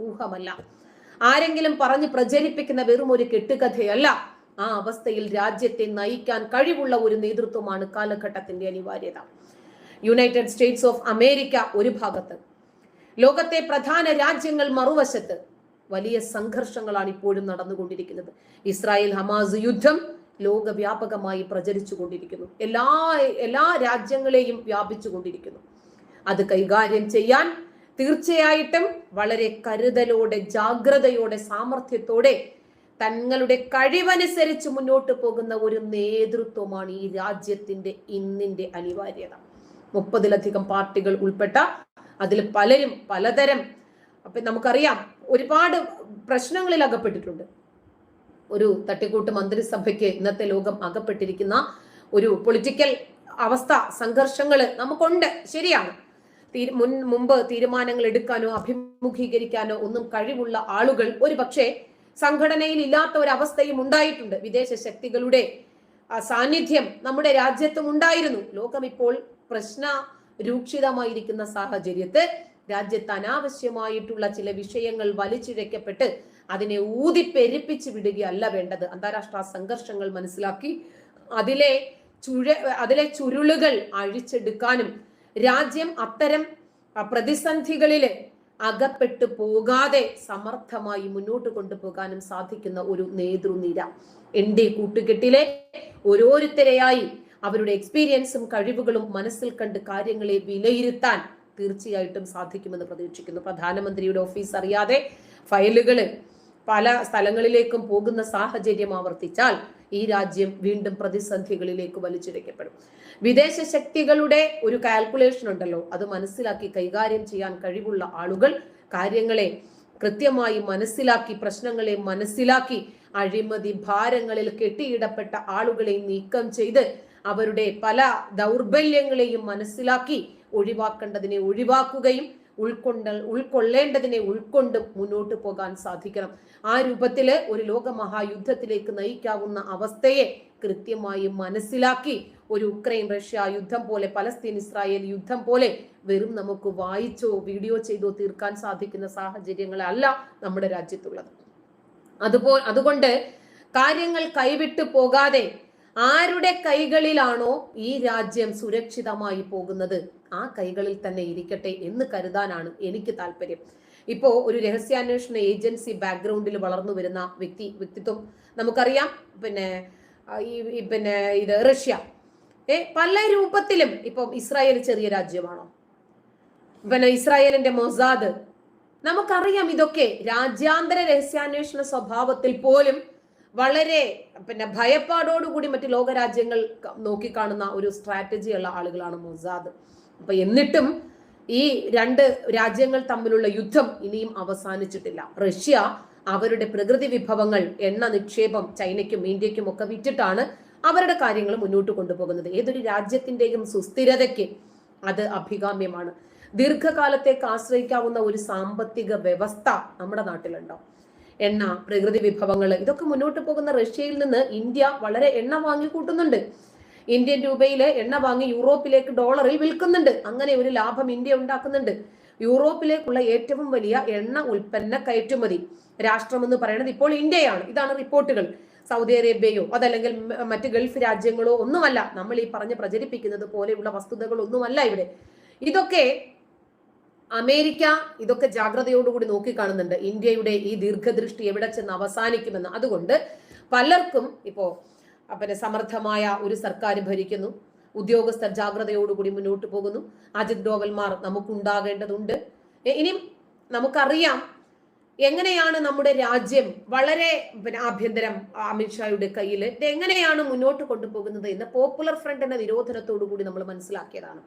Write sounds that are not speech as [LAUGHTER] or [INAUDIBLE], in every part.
ഊഹമല്ല. ആരെങ്കിലും പറഞ്ഞ് പ്രചരിപ്പിക്കുന്ന വെറും ഒരു കെട്ടുകഥയല്ല. ആ അവസ്ഥയിൽ രാജ്യത്തെ നയിക്കാൻ കഴിവുള്ള ഒരു നേതൃത്വമാണ് കാലഘട്ടത്തിന്റെ അനിവാര്യത. യുണൈറ്റഡ് സ്റ്റേറ്റ്സ് ഓഫ് അമേരിക്ക ഒരു ഭാഗത്ത്. ലോകത്തെ പ്രധാന രാജ്യങ്ങൾ മറുവശത്ത്. വലിയ സംഘർഷങ്ങളാണ് ഇപ്പോഴും നടന്നുകൊണ്ടിരിക്കുന്നത്. ഇസ്രായേൽ ഹമാസ് യുദ്ധം ലോകവ്യാപകമായി പ്രചരിച്ചു കൊണ്ടിരിക്കുന്നു എല്ലാ എല്ലാ രാജ്യങ്ങളെയും വ്യാപിച്ചു കൊണ്ടിരിക്കുന്നു അത് കൈകാര്യം ചെയ്യാൻ തീർച്ചയായിട്ടും വളരെ കരുതലോടെ ജാഗ്രതയോടെ സാമർഥ്യത്തോടെ തങ്ങളുടെ കഴിവനുസരിച്ച് മുന്നോട്ട് പോകുന്ന ഒരു നേതൃത്വമാണ് ഈ രാജ്യത്തിന്റെ ഇന്നിന്റെ അനിവാര്യത. മുപ്പതിലധികം പാർട്ടികൾ ഉൾപ്പെട്ട അതിൽ പലരും പലതരം അപ്പൊ നമുക്കറിയാം ഒരുപാട് പ്രശ്നങ്ങളിൽ അകപ്പെട്ടിട്ടുണ്ട്. ഒരു തട്ടിക്കൂട്ട് മന്ത്രിസഭയ്ക്ക് ഇന്നത്തെ ലോകം അകപ്പെട്ടിരിക്കുന്ന ഒരു പൊളിറ്റിക്കൽ അവസ്ഥ സംഘർഷങ്ങൾ നമുക്കുണ്ട്. ശരിയാണ്. മുൻ മുമ്പ് തീരുമാനങ്ങൾ എടുക്കാനോ അഭിമുഖീകരിക്കാനോ ഒന്നും കഴിവുള്ള ആളുകൾ ഒരു പക്ഷേ സംഘടനയിൽ ഇല്ലാത്ത ഒരവസ്ഥയും ഉണ്ടായിട്ടുണ്ട്. വിദേശ ശക്തികളുടെ സാന്നിധ്യം നമ്മുടെ രാജ്യത്തും ഉണ്ടായിരുന്നു. ലോകം ഇപ്പോൾ പ്രശ്ന രൂക്ഷിതമായിരിക്കുന്ന സാഹചര്യത്ത് രാജ്യത്ത് അനാവശ്യമായിട്ടുള്ള ചില വിഷയങ്ങൾ വലിച്ചിഴക്കപ്പെട്ട് അതിനെ ഊതിപ്പെരുപ്പിച്ച് വിടുകയല്ല വേണ്ടത്. അന്താരാഷ്ട്ര സംഘർഷങ്ങൾ മനസ്സിലാക്കി അതിലെ ചുഴ അതിലെ ചുരുളുകൾ അഴിച്ചെടുക്കാനും രാജ്യം അത്തരം പ്രതിസന്ധികളിൽ അകപ്പെട്ടു പോകാതെ സമർത്ഥമായി മുന്നോട്ട് കൊണ്ടുപോകാനും സാധിക്കുന്ന ഒരു നേതൃനിര. എന്റെ കൂട്ടുകെട്ടിലെ ഓരോരുത്തരെയായി അവരുടെ എക്സ്പീരിയൻസും കഴിവുകളും മനസ്സിൽ കണ്ട് കാര്യങ്ങളെ വിലയിരുത്താൻ തീർച്ചയായിട്ടും സാധിക്കുമെന്ന് പ്രതീക്ഷിക്കുന്നു. പ്രധാനമന്ത്രിയുടെ ഓഫീസ് അറിയാതെ ഫയലുകൾ പല സ്ഥലങ്ങളിലേക്കും പോകുന്ന സാഹചര്യം ആവർത്തിച്ചാൽ ഈ രാജ്യം വീണ്ടും പ്രതിസന്ധികളിലേക്ക് വലിച്ചിഴക്കപ്പെടും വിദേശ ശക്തികളുടെ ഒരു കാൽക്കുലേഷൻ ഉണ്ടല്ലോ. അത് മനസ്സിലാക്കി കൈകാര്യം ചെയ്യാൻ കഴിവുള്ള ആളുകൾ കാര്യങ്ങളെ കൃത്യമായി മനസ്സിലാക്കി പ്രശ്നങ്ങളെ മനസ്സിലാക്കി അഴിമതി ഭാരങ്ങളിൽ കെട്ടിയിടപ്പെട്ട ആളുകളെ നീക്കം ചെയ്ത് അവരുടെ പല ദൗർബല്യങ്ങളെയും മനസ്സിലാക്കി ഒഴിവാക്കേണ്ടതിനെ ഒഴിവാക്കുകയും ഉൾക്കൊണ്ട ഉൾക്കൊള്ളേണ്ടതിനെ ഉൾക്കൊണ്ട് മുന്നോട്ട് പോകാൻ സാധിക്കണം. ആ രൂപത്തിൽ ഒരു ലോകമഹായുദ്ധത്തിലേക്ക് നയിക്കാവുന്ന അവസ്ഥയെ കൃത്യമായി മനസ്സിലാക്കി ഒരു ഉക്രൈൻ റഷ്യ യുദ്ധം പോലെ പലസ്തീൻ ഇസ്രായേൽ യുദ്ധം പോലെ വെറും നമുക്ക് വായിച്ചോ വീഡിയോ ചെയ്തോ തീർക്കാൻ സാധിക്കുന്ന സാഹചര്യങ്ങളല്ല നമ്മുടെ രാജ്യത്തുള്ളത്. അതുപോ അതുകൊണ്ട് കാര്യങ്ങൾ കൈവിട്ടു പോകാതെ ആരുടെ കൈകളിലാണോ ഈ രാജ്യം സുരക്ഷിതമായി പോകുന്നത്? ആ കൈകളിൽ തന്നെ ഇരിക്കട്ടെ എന്ന് കരുതാനാണ് എനിക്ക് താല്പര്യം. ഇപ്പോൾ ഒരു രഹസ്യാന്വേഷണ ഏജൻസി ബാക്ക്ഗ്രൗണ്ടിൽ വളർന്നു വരുന്ന വ്യക്തി വ്യക്തിത്വം നമുക്കറിയാം. പിന്നെ ഈ പിന്നെ ഇത് റഷ്യ. ഏ പല രൂപത്തിലും ഇപ്പം ഇസ്രായേൽ ചെറിയ രാജ്യമാണോ? പിന്നെ ഇസ്രായേലിന്റെ മൊസാദ്. നമുക്കറിയാം ഇതൊക്കെ രാജ്യാന്തര രഹസ്യാന്വേഷണ സ്വഭാവത്തിൽ പോലും വളരെ പിന്നെ ഭയപ്പാടോടുകൂടി മറ്റ് ലോകരാജ്യങ്ങൾ നോക്കിക്കാണുന്ന ഒരു സ്ട്രാറ്റജി ഉള്ള ആളുകളാണ് മൊസാദ്. അപ്പൊ എന്നിട്ടും ഈ രണ്ട് രാജ്യങ്ങൾ തമ്മിലുള്ള യുദ്ധം ഇനിയും അവസാനിച്ചിട്ടില്ല. റഷ്യ അവരുടെ പ്രകൃതി വിഭവങ്ങൾ എണ്ണ നിക്ഷേപം ചൈനയ്ക്കും ഇന്ത്യക്കും ഒക്കെ വിറ്റിട്ടാണ് അവരുടെ കാര്യങ്ങൾ മുന്നോട്ട് കൊണ്ടുപോകുന്നത്. ഏതൊരു രാജ്യത്തിന്റെയും സുസ്ഥിരതയ്ക്ക് അത് അഭികാമ്യമാണ്. ദീർഘകാലത്തേക്ക് ആശ്രയിക്കാവുന്ന ഒരു സാമ്പത്തിക വ്യവസ്ഥ നമ്മുടെ നാട്ടിലുണ്ടോ? എണ്ണ പ്രകൃതി വിഭവങ്ങൾ ഇതൊക്കെ മുന്നോട്ട് പോകുന്ന റഷ്യയിൽ നിന്ന് ഇന്ത്യ വളരെ എണ്ണ വാങ്ങിക്കൂട്ടുന്നുണ്ട്. ഇന്ത്യൻ രൂപയിൽ എണ്ണ വാങ്ങി യൂറോപ്പിലേക്ക് ഡോളറിൽ വിൽക്കുന്നുണ്ട്. അങ്ങനെ ഒരു ലാഭം ഇന്ത്യ ഉണ്ടാക്കുന്നുണ്ട്. യൂറോപ്പിലേക്കുള്ള ഏറ്റവും വലിയ എണ്ണ ഉൽപ്പന്ന കയറ്റുമതി രാഷ്ട്രം എന്ന് പറയുന്നത് ഇപ്പോൾ ഇന്ത്യയാണ്. ഇതാണ് റിപ്പോർട്ടുകൾ. സൗദി അറേബ്യയോ അതല്ലെങ്കിൽ മറ്റ് ഗൾഫ് രാജ്യങ്ങളോ ഒന്നുമല്ല. നമ്മൾ ഈ പറഞ്ഞ് പ്രചരിപ്പിക്കുന്നത് പോലെയുള്ള വസ്തുതകൾ ഒന്നുമല്ല ഇവിടെ. ഇതൊക്കെ അമേരിക്ക ഇതൊക്കെ ജാഗ്രതയോടുകൂടി നോക്കിക്കാണുന്നുണ്ട്. ഇന്ത്യയുടെ ഈ ദീർഘദൃഷ്ടി എവിടെ ചെന്ന് അവസാനിക്കുമെന്ന്. അതുകൊണ്ട് പലർക്കും ഇപ്പോ അഹ് പിന്നെ സമർത്ഥമായ ഒരു സർക്കാർ ഭരിക്കുന്നു. ഉദ്യോഗസ്ഥർ ജാഗ്രതയോടുകൂടി മുന്നോട്ട് പോകുന്നു. അജിത് ഡോവൽമാർ നമുക്കുണ്ടാകേണ്ടതുണ്ട്. ഇനി ഇനിയും നമുക്കറിയാം എങ്ങനെയാണ് നമ്മുടെ രാജ്യം വളരെ ആഭ്യന്തരം അമിത്ഷായുടെ കയ്യിൽ ഇത് എങ്ങനെയാണ് മുന്നോട്ട് കൊണ്ടുപോകുന്നത് എന്ന് പോപ്പുലർ ഫ്രണ്ടിന്റെ നിരോധനത്തോടു കൂടി നമ്മൾ മനസ്സിലാക്കിയതാണ്.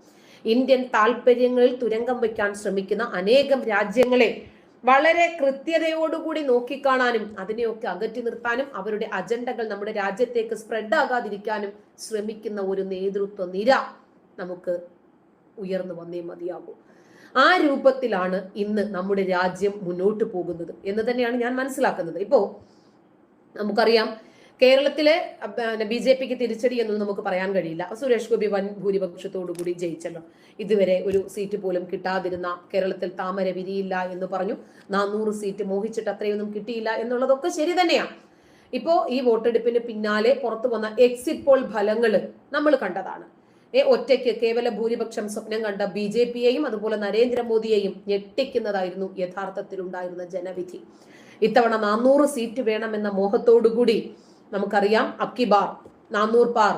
ഇന്ത്യൻ താല്പര്യങ്ങളിൽ തുരങ്കം വയ്ക്കാൻ ശ്രമിക്കുന്ന അനേകം രാജ്യങ്ങളെ വളരെ കൃത്യതയോടുകൂടി നോക്കിക്കാണാനും അതിനെയൊക്കെ അകറ്റി നിർത്താനും അവരുടെ അജണ്ടകൾ നമ്മുടെ രാജ്യത്തേക്ക് സ്പ്രെഡ് ആകാതിരിക്കാനും ശ്രമിക്കുന്ന ഒരു നേതൃത്വ നിര നമുക്ക് ഉയർന്നു വന്നേ മതിയാകൂ. ആ രൂപത്തിലാണ് ഇന്ന് നമ്മുടെ രാജ്യം മുന്നോട്ട് പോകുന്നത് എന്ന് തന്നെയാണ് ഞാൻ മനസ്സിലാക്കുന്നത്. ഇപ്പോ നമുക്കറിയാം കേരളത്തിലെ ബി ജെ പിക്ക് തിരിച്ചടി എന്നൊന്നും നമുക്ക് പറയാൻ കഴിയില്ല. സുരേഷ് ഗോപി വൻ ഭൂരിപക്ഷത്തോടു കൂടി ജയിച്ചല്ലോ. ഇതുവരെ ഒരു സീറ്റ് പോലും കിട്ടാതിരുന്ന കേരളത്തിൽ താമര വിരിയില്ല എന്ന് പറഞ്ഞു. നാനൂറ് സീറ്റ് മോഹിച്ചിട്ട് അത്രയൊന്നും കിട്ടിയില്ല എന്നുള്ളതൊക്കെ ശരി തന്നെയാണ് ഇപ്പോ ഈ വോട്ടെടുപ്പിന് പിന്നാലെ പുറത്തു വന്ന എക്സിറ്റ് പോൾ ഫലങ്ങൾ നമ്മൾ കണ്ടതാണ്. ഒറ്റയ്ക്ക് കേവല ഭൂരിപക്ഷം സ്വപ്നം കണ്ട ബി ജെ പിയെയും അതുപോലെ നരേന്ദ്രമോദിയെയും ഞെട്ടിക്കുന്നതായിരുന്നു യഥാർത്ഥത്തിൽ ഉണ്ടായിരുന്ന ജനവിധി. ഇത്തവണ നാനൂറ് സീറ്റ് വേണമെന്ന മോഹത്തോടുകൂടി നമുക്കറിയാം അക്കിബാർ നാന്നൂർ നാനൂർ പാർ.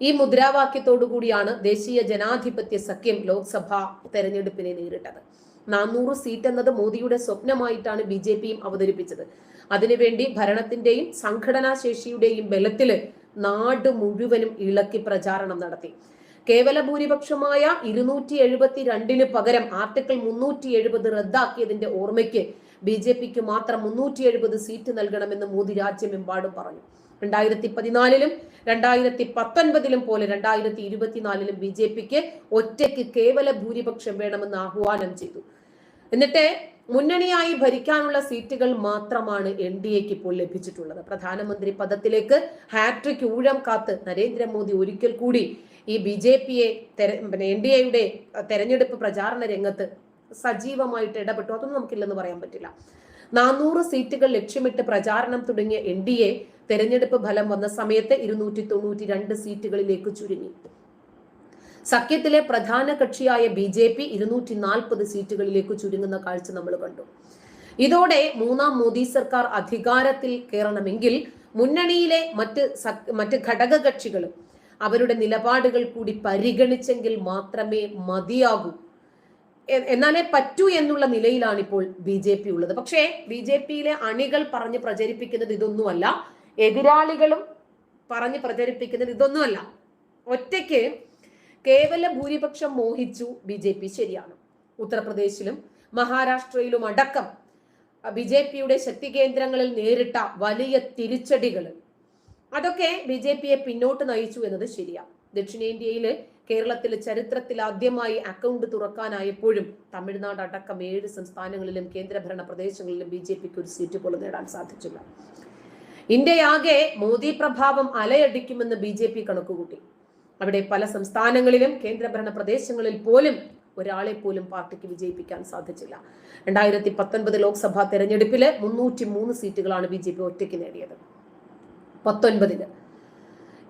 ഈ മുദ്രാവാക്യത്തോടു കൂടിയാണ് ദേശീയ ജനാധിപത്യ സഖ്യം ലോക്സഭാ തെരഞ്ഞെടുപ്പിനെ നേരിട്ടത്. നാനൂറ് സീറ്റ് എന്നത് മോദിയുടെ സ്വപ്നമായിട്ടാണ് ബി ജെ പിയും അവതരിപ്പിച്ചത്. അതിനുവേണ്ടി ഭരണത്തിന്റെയും സംഘടനാ ശേഷിയുടെയും ബലത്തിൽ നാട് മുഴുവനും ഇളക്കി പ്രചാരണം നടത്തി. കേവല ഭൂരിപക്ഷമായ ഇരുന്നൂറ്റി എഴുപത്തി രണ്ടിന് പകരം ആർട്ടിക്കിൾ മുന്നൂറ്റി എഴുപത് റദ്ദാക്കിയതിന്റെ ഓർമ്മയ്ക്ക് ബി ജെ പിക്ക് മാത്രം മുന്നൂറ്റി എഴുപത് സീറ്റ് നൽകണമെന്ന് മോദി രാജ്യമെമ്പാടും പറഞ്ഞു. രണ്ടായിരത്തി പതിനാലിലും രണ്ടായിരത്തി പത്തൊൻപതിലും പോലെ രണ്ടായിരത്തി ഇരുപത്തിനാലിലും ബി ജെ പിക്ക് ഒറ്റയ്ക്ക് കേവല ഭൂരിപക്ഷം വേണമെന്ന് ആഹ്വാനം ചെയ്തു. എന്നിട്ട് മുന്നണിയായി ഭരിക്കാനുള്ള സീറ്റുകൾ മാത്രമാണ് എൻ ഡി എക്ക് ഇപ്പോൾ ലഭിച്ചിട്ടുള്ളത്. പ്രധാനമന്ത്രി പദത്തിലേക്ക് ഹാട്രിക് ഊഴം കാത്ത് നരേന്ദ്രമോദി ഒരിക്കൽ കൂടി ഈ ബി ജെ പിയെ എൻ ഡി എയുടെ തെരഞ്ഞെടുപ്പ് പ്രചാരണ രംഗത്ത് സജീവമായിട്ട് ഇടപെട്ടു. അതൊന്നും നമുക്കില്ലെന്ന് പറയാൻ പറ്റില്ല. നാനൂറ് സീറ്റുകൾ ലക്ഷ്യമിട്ട് പ്രചാരണം തുടങ്ങിയ എൻ ഡി എ തെരഞ്ഞെടുപ്പ് ഫലം വന്ന സമയത്ത് ഇരുന്നൂറ്റി തൊണ്ണൂറ്റി രണ്ട് സീറ്റുകളിലേക്ക് ചുരുങ്ങി. സഖ്യത്തിലെ പ്രധാന കക്ഷിയായ ബി ജെ പി ഇരുന്നൂറ്റി നാൽപ്പത് സീറ്റുകളിലേക്ക് ചുരുങ്ങുന്ന കാഴ്ച നമ്മൾ കണ്ടു. ഇതോടെ മൂന്നാം മോദി സർക്കാർ അധികാരത്തിൽ കയറണമെങ്കിൽ മുന്നണിയിലെ മറ്റ് മറ്റ് ഘടക കക്ഷികളും അവരുടെ നിലപാടുകൾ കൂടി പരിഗണിച്ചെങ്കിൽ മാത്രമേ മതിയാകൂ. എന്നാലേ പറ്റൂ എന്നുള്ള നിലയിലാണ് ഇപ്പോൾ ബി ജെ പി ഉള്ളത്. പക്ഷേ ബി ജെ പിയിലെ അണികൾ പറഞ്ഞ് പ്രചരിപ്പിക്കുന്നത് ഇതൊന്നുമല്ല. എതിരാളികളും പറഞ്ഞ് പ്രചരിപ്പിക്കുന്നത് ഇതൊന്നുമല്ല. ഒറ്റയ്ക്ക് കേവല ഭൂരിപക്ഷം മോഹിച്ചു ബി ജെ പി ശരിയാണ്. ഉത്തർപ്രദേശിലും മഹാരാഷ്ട്രയിലും അടക്കം ബി ജെ പിയുടെ ശക്തി കേന്ദ്രങ്ങളിൽ നേരിട്ട വലിയ തിരിച്ചടികൾ അതൊക്കെ ബി ജെ പിയെ പിന്നോട്ട് നയിച്ചു എന്നത് ശരിയാണ് ദക്ഷിണേന്ത്യയിൽ കേരളത്തിൽ ചരിത്രത്തിൽ ആദ്യമായി അക്കൗണ്ട് തുറക്കാനായപ്പോഴും തമിഴ്നാട് അടക്കം ഏഴ് സംസ്ഥാനങ്ങളിലും കേന്ദ്രഭരണ പ്രദേശങ്ങളിലും ബി ജെ പിക്ക് ഒരു സീറ്റ് പോലും നേടാൻ സാധിച്ചില്ല. ഇന്ത്യയാകെ മോദി പ്രഭാവം അലയടിക്കുമെന്ന് ബി ജെ പി കണക്കുകൂട്ടി. അവിടെ പല സംസ്ഥാനങ്ങളിലും കേന്ദ്രഭരണ പ്രദേശങ്ങളിൽ പോലും ഒരാളെ പോലും പാർട്ടിക്ക് വിജയിപ്പിക്കാൻ സാധിച്ചില്ല. രണ്ടായിരത്തി പത്തൊൻപത് ലോക്സഭാ തെരഞ്ഞെടുപ്പിൽ മുന്നൂറ്റി മൂന്ന് സീറ്റുകളാണ് ബി ജെ പി ഒറ്റയ്ക്ക് നേടിയത്. പത്തൊൻപതിന്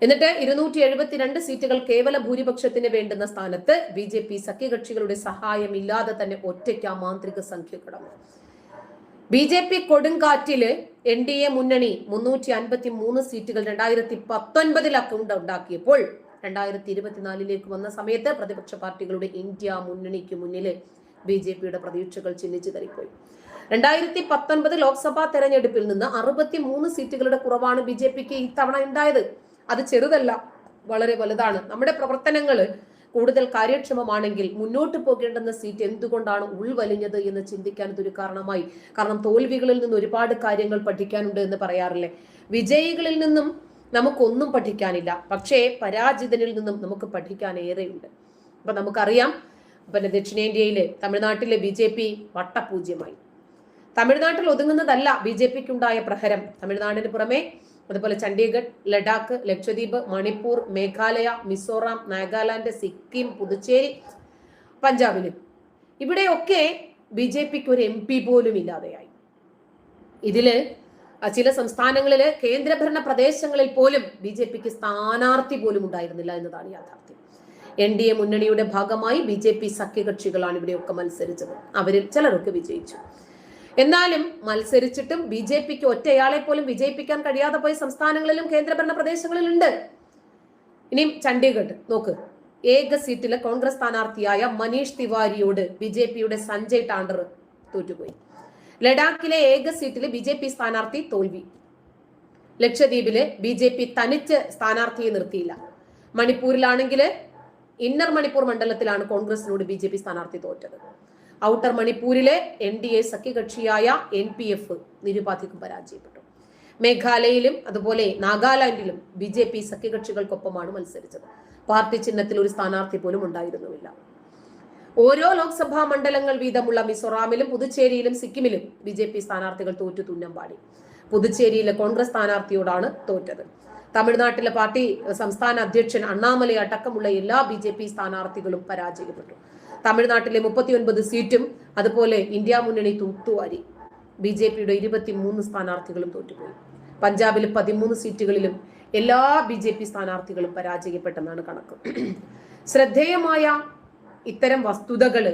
എന്നിട്ട് ഇരുന്നൂറ്റി എഴുപത്തിരണ്ട് സീറ്റുകൾ കേവല ഭൂരിപക്ഷത്തിന് വേണ്ടുന്ന സ്ഥാനത്ത് ബി ജെ പി സഖ്യകക്ഷികളുടെ സഹായമില്ലാതെ തന്നെ ഒറ്റയ്ക്ക് ആ മാന്ത്രിക സംഖ്യ കടന്നു. ബി ജെ പി കൊടുങ്കാറ്റിൽ എൻ ഡി എ മുന്നണി മുന്നൂറ്റി അൻപത്തി മൂന്ന് സീറ്റുകൾ രണ്ടായിരത്തി പത്തൊൻപതിൽ അക്കൗണ്ട് ഉണ്ടാക്കിയപ്പോൾ രണ്ടായിരത്തി ഇരുപത്തിനാലിലേക്ക് വന്ന സമയത്ത് പ്രതിപക്ഷ പാർട്ടികളുടെ ഇന്ത്യ മുന്നണിക്ക് മുന്നിൽ ബി ജെ പിയുടെ പ്രതീക്ഷകൾ ചിഹ്നിച്ചു തരിപ്പോയി. രണ്ടായിരത്തി പത്തൊൻപത് ലോക്സഭാ തെരഞ്ഞെടുപ്പിൽ നിന്ന് അറുപത്തി മൂന്ന് സീറ്റുകളുടെ കുറവാണ് ബി ജെ പിക്ക് ഇത്തവണ ഉണ്ടായത്. അത് ചെറുതല്ല വളരെ വലുതാണ്. നമ്മുടെ പ്രവർത്തനങ്ങൾ കൂടുതൽ കാര്യക്ഷമമാണെങ്കിൽ മുന്നോട്ട് പോകേണ്ടുന്ന സീറ്റ് എന്തുകൊണ്ടാണ് ഉൾവലിഞ്ഞത് എന്ന് ചിന്തിക്കാൻ ഇതൊരു കാരണമായി. കാരണം തോൽവികളിൽ നിന്ന് ഒരുപാട് കാര്യങ്ങൾ പഠിക്കാനുണ്ട് എന്ന് പറയാറില്ലേ. വിജയികളിൽ നിന്നും നമുക്കൊന്നും പഠിക്കാനില്ല. പക്ഷേ പരാജിതനിൽ നിന്നും നമുക്ക് പഠിക്കാൻ ഏറെയുണ്ട്. അപ്പൊ നമുക്കറിയാം പിന്നെ ദക്ഷിണേന്ത്യയിലെ തമിഴ്നാട്ടിലെ ബി ജെ പി വട്ടപൂജ്യമായി. തമിഴ്നാട്ടിൽ ഒതുങ്ങുന്നതല്ല ബി ജെ പിക്കുണ്ടായ പ്രഹരം. തമിഴ്നാടിന് പുറമെ അതുപോലെ ചണ്ഡീഗഡ് ലഡാക്ക് ലക്ഷദ്വീപ് മണിപ്പൂർ മേഘാലയ മിസോറാം നാഗാലാൻഡ് സിക്കിം പുതുച്ചേരി പഞ്ചാബിലും. ഇവിടെയൊക്കെ ബി ജെ പിക്ക് ഒരു എം പി പോലും ഇല്ലാതെയായി. ഇതിൽ ചില സംസ്ഥാനങ്ങളിൽ കേന്ദ്രഭരണ പ്രദേശങ്ങളിൽ പോലും ബി ജെ പിക്ക് സ്ഥാനാർത്ഥി പോലും ഉണ്ടായിരുന്നില്ല എന്നതാണ് യാഥാർത്ഥ്യം. എൻ ഡി എ മുന്നണിയുടെ ഭാഗമായി ബി ജെ പി സഖ്യകക്ഷികളാണ് ഇവിടെയൊക്കെ മത്സരിച്ചത്. അവരിൽ ചിലരൊക്കെ വിജയിച്ചു. എന്നാലും മത്സരിച്ചിട്ടും ബി ജെ പിക്ക് ഒറ്റയാളെ പോലും വിജയിപ്പിക്കാൻ കഴിയാതെ പോയ സംസ്ഥാനങ്ങളിലും കേന്ദ്രഭരണ പ്രദേശങ്ങളിലും ഉണ്ട് ഇനിയും ചണ്ഡീഗഡ് നോക്ക്. ഏക സീറ്റിലെ കോൺഗ്രസ് സ്ഥാനാർത്ഥിയായ മനീഷ് തിവാരിയോട് ബി ജെ പിയുടെ സഞ്ജയ് ടാണ്ടർ തോറ്റുപോയി. ലഡാക്കിലെ ഏക സീറ്റിൽ ബി ജെ പി സ്ഥാനാർത്ഥി തോൽവി. ലക്ഷദ്വീപിൽ ബി ജെ പി തനിച്ച് സ്ഥാനാർത്ഥിയെ നിർത്തിയില്ല. മണിപ്പൂരിലാണെങ്കിൽ ഇന്നർ മണിപ്പൂർ മണ്ഡലത്തിലാണ് കോൺഗ്രസിനോട് ബി ജെ പി സ്ഥാനാർത്ഥി തോറ്റത്. ഔട്ടർ മണിപ്പൂരിലെ എൻ ഡി എ സഖ്യകക്ഷിയായ എൻ പി എഫ് നിരുപാധികം പരാജയപ്പെട്ടു. മേഘാലയയിലും അതുപോലെ നാഗാലാൻഡിലും ബി ജെ പി സഖ്യകക്ഷികൾക്കൊപ്പമാണ് മത്സരിച്ചത്. പാർട്ടി ചിഹ്നത്തിൽ ഒരു സ്ഥാനാർത്ഥി പോലും ഉണ്ടായിരുന്നുമില്ല. ഓരോ ലോക്സഭാ മണ്ഡലങ്ങൾ വീതമുള്ള മിസോറാമിലും പുതുച്ചേരിയിലും സിക്കിമിലും ബി ജെ പി സ്ഥാനാർത്ഥികൾ തോറ്റു തുന്നം പാടി. പുതുച്ചേരിയിലെ കോൺഗ്രസ് സ്ഥാനാർത്ഥിയോടാണ് തോറ്റത്. തമിഴ്നാട്ടിലെ പാർട്ടി സംസ്ഥാന അധ്യക്ഷൻ അണ്ണാമലൈ അടക്കമുള്ള എല്ലാ ബി ജെ പി സ്ഥാനാർത്ഥികളും പരാജയപ്പെട്ടു. തമിഴ്നാട്ടിലെ മുപ്പത്തിയൊൻപത് സീറ്റും അതുപോലെ ഇന്ത്യ മുന്നണി തൂത്തുവാരി ബി ജെ പിയുടെ ഇരുപത്തി മൂന്ന് സ്ഥാനാർത്ഥികളും തോറ്റുപോയി. പഞ്ചാബിൽ പതിമൂന്ന് സീറ്റുകളിലും എല്ലാ ബി ജെ പി സ്ഥാനാർത്ഥികളും പരാജയപ്പെട്ടെന്നാണ് കണക്ക്. [CLEARS THROAT] ശ്രദ്ധേയമായ ഇത്തരം വസ്തുതകൾ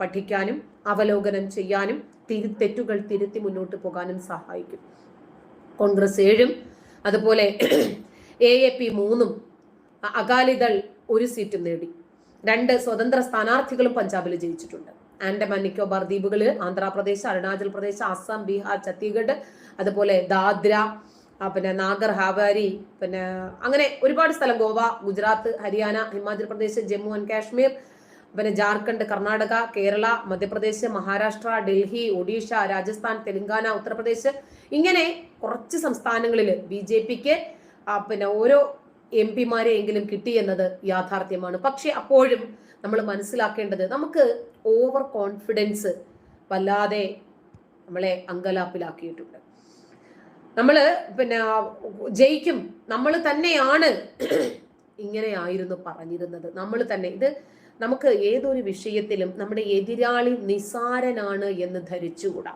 പഠിക്കാനും അവലോകനം ചെയ്യാനും തിരുത്തെറ്റുകൾ തിരുത്തി മുന്നോട്ട് പോകാനും സഹായിക്കും. കോൺഗ്രസ് ഏഴും അതുപോലെ എ എ പി മൂന്നും അകാലിദൾ ഒരു സീറ്റും നേടി. രണ്ട് സ്വതന്ത്ര സ്ഥാനാർത്ഥികളും പഞ്ചാബിൽ ജയിച്ചിട്ടുണ്ട്. ആൻഡമാൻ നിക്കോബാർ ദ്വീപുകളിൽ ആന്ധ്രാപ്രദേശ് അരുണാചൽ പ്രദേശ് ആസാം ബീഹാർ ഛത്തീസ്ഗഡ് അതുപോലെ ദാദ്ര പിന്നെ നാഗർ ഹാവാരി പിന്നെ അങ്ങനെ ഒരുപാട് സ്ഥലം ഗോവ ഗുജറാത്ത് ഹരിയാന ഹിമാചൽ പ്രദേശ് ജമ്മു ആൻഡ് കാശ്മീർ പിന്നെ ജാർഖണ്ഡ് കർണാടക കേരള മധ്യപ്രദേശ് മഹാരാഷ്ട്ര ഡൽഹി ഒഡീഷ രാജസ്ഥാൻ തെലങ്കാന ഉത്തർപ്രദേശ് ഇങ്ങനെ കുറച്ച് സംസ്ഥാനങ്ങളിൽ ബി ജെ പിക്ക് പിന്നെ ഓരോ എം പിമാരെ എങ്കിലും കിട്ടി എന്നത് യാഥാർത്ഥ്യമാണ്. പക്ഷെ അപ്പോഴും നമ്മൾ മനസ്സിലാക്കേണ്ടത് നമുക്ക് ഓവർ കോൺഫിഡൻസ് വല്ലാതെ നമ്മളെ അങ്കലാപ്പിലാക്കിയിട്ടുണ്ട്. നമ്മൾ പിന്നെ ജയിക്കും. നമ്മൾ തന്നെയാണ് ഇങ്ങനെയായിരുന്നു പറഞ്ഞിരുന്നത്. നമ്മൾ തന്നെ ഇത് നമുക്ക് ഏതൊരു വിഷയത്തിലും നമ്മുടെ എതിരാളി നിസാരനാണ് എന്ന് ധരിച്ചുകൂടാ.